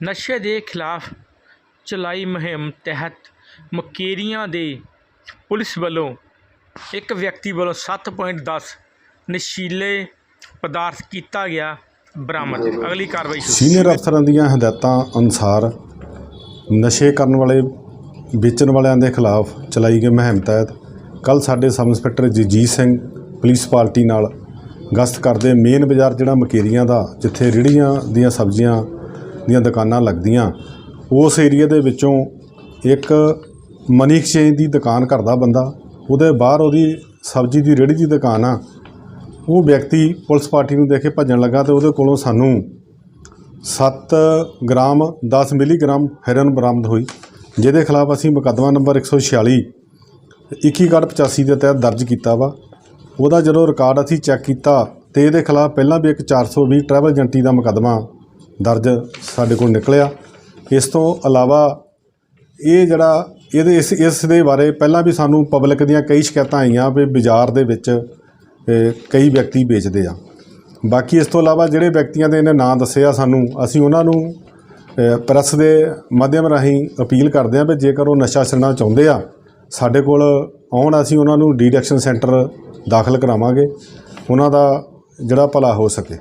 ਨਸ਼ੇ ਦੇ ਖਿਲਾਫ ਚਲਾਈ ਮੁਹਿੰਮ ਤਹਿਤ ਮੁਕੇਰੀਆਂ ਦੇ ਪੁਲਿਸ ਵੱਲੋਂ ਇੱਕ ਵਿਅਕਤੀ ਵੱਲੋਂ 7.10 ਨਸ਼ੀਲੇ ਪਦਾਰਥ ਕੀਤਾ ਗਿਆ ਬਰਾਮਦ। ਅਗਲੀ ਕਾਰਵਾਈ ਸੀਨੀਅਰ ਅਫਸਰਾਂ ਦੀਆਂ ਹਦਾਇਤਾਂ ਅਨੁਸਾਰ ਨਸ਼ੇ ਕਰਨ ਵਾਲੇ, ਵੇਚਣ ਵਾਲਿਆਂ ਦੇ ਖਿਲਾਫ ਚਲਾਈ ਗਈ ਮੁਹਿੰਮ ਤਹਿਤ ਕੱਲ ਸਾਡੇ sub inspector Jagjit Singh police party ਨਾਲ ਗਸ਼ਤ ਕਰਦੇ ਮੇਨ ਬਾਜ਼ਾਰ ਜਿਹੜਾ ਮਕੇਰੀਆਂ ਦਾ, ਜਿੱਥੇ ਰੇਹੜੀਆਂ ਦੀਆਂ ਸਬਜ਼ੀਆਂ ਦੀਆਂ ਦੁਕਾਨਾਂ ਲੱਗਦੀਆਂ। ਉਸ ਏਰੀਆ ਦੇ ਵਿੱਚੋਂ ਇੱਕ ਮਨੀ ਐਕਸਚੇਂਜ ਦੀ ਦੁਕਾਨ ਕਰਦਾ ਬੰਦਾ, ਉਹਦੇ ਬਾਹਰ ਉਹਦੀ ਸਬਜ਼ੀ ਦੀ ਰੇਹੜੀ ਦੀ ਦੁਕਾਨ ਆ। ਉਹ ਵਿਅਕਤੀ ਪੁਲਿਸ ਪਾਰਟੀ ਨੂੰ ਦੇਖ ਕੇ ਭੱਜਣ ਲੱਗਾ ਤੇ ਉਹਦੇ ਕੋਲੋਂ ਸਾਨੂੰ 7 ਗ੍ਰਾਮ 10 ਮਿਲੀਗ੍ਰਾਮ ਹੈਰਨ ਬਰਾਮਦ ਹੋਈ, ਜਿਹਦੇ ਖਿਲਾਫ ਅਸੀਂ ਮੁਕੱਦਮਾ ਨੰਬਰ 146 2185 ਦੇ ਤਹਿਤ ਦਰਜ ਕੀਤਾ ਵਾ। ਉਹਦਾ ਜਦੋਂ ਰਿਕਾਰਡ ਅਸੀਂ ਚੈੱਕ ਕੀਤਾ ਤੇ ਇਹਦੇ ਖਿਲਾਫ ਪਹਿਲਾਂ ਵੀ ਇੱਕ 420 ਟਰੈਵਲ ਏਜੰਟੀ ਦਾ ਮੁਕੱਦਮਾ ਦਰਜ ਸਾਡੇ ਕੋਲ ਨਿਕਲਿਆ। ਇਸ ਤੋਂ ਇਲਾਵਾ ਇਹ ਜਿਹੜਾ ਇਹਦੇ ਇਸ ਇਸ ਦੇ ਬਾਰੇ ਪਹਿਲਾਂ ਵੀ ਸਾਨੂੰ ਪਬਲਿਕ ਦੀਆਂ ਕਈ ਸ਼ਿਕਾਇਤਾਂ ਆਈਆਂ ਵੀ ਬਾਜ਼ਾਰ ਦੇ ਵਿੱਚ ਕਈ ਵਿਅਕਤੀ ਵੇਚਦੇ ਆ। ਬਾਕੀ ਇਸ ਤੋਂ ਇਲਾਵਾ ਜਿਹੜੇ ਵਿਅਕਤੀਆਂ ਦੇ ਇਹਨੇ ਨਾਂ ਦੱਸਿਆ ਸਾਨੂੰ ਅਸੀਂ ਉਹਨਾਂ ਨੂੰ ਅ, ਪ੍ਰੈਸ ਦੇ ਮਾਧਿਅਮ ਰਾਹੀਂ ਅਪੀਲ ਕਰਦੇ ਆ ਵੀ ਜੇਕਰ ਉਹ ਨਸ਼ਾ ਛੱਡਣਾ ਚਾਹੁੰਦੇ ਆ ਸਾਡੇ ਕੋਲ ਆਉਣ ਅਸੀਂ ਉਹਨਾਂ ਨੂੰ ਡੀਡਕਸ਼ਨ ਸੈਂਟਰ ਦਾਖਲ ਕਰਾਵਾਂਗੇ। ਉਹਨਾਂ ਦਾ ਜਿਹੜਾ ਭਲਾ ਹੋ ਸਕੇ।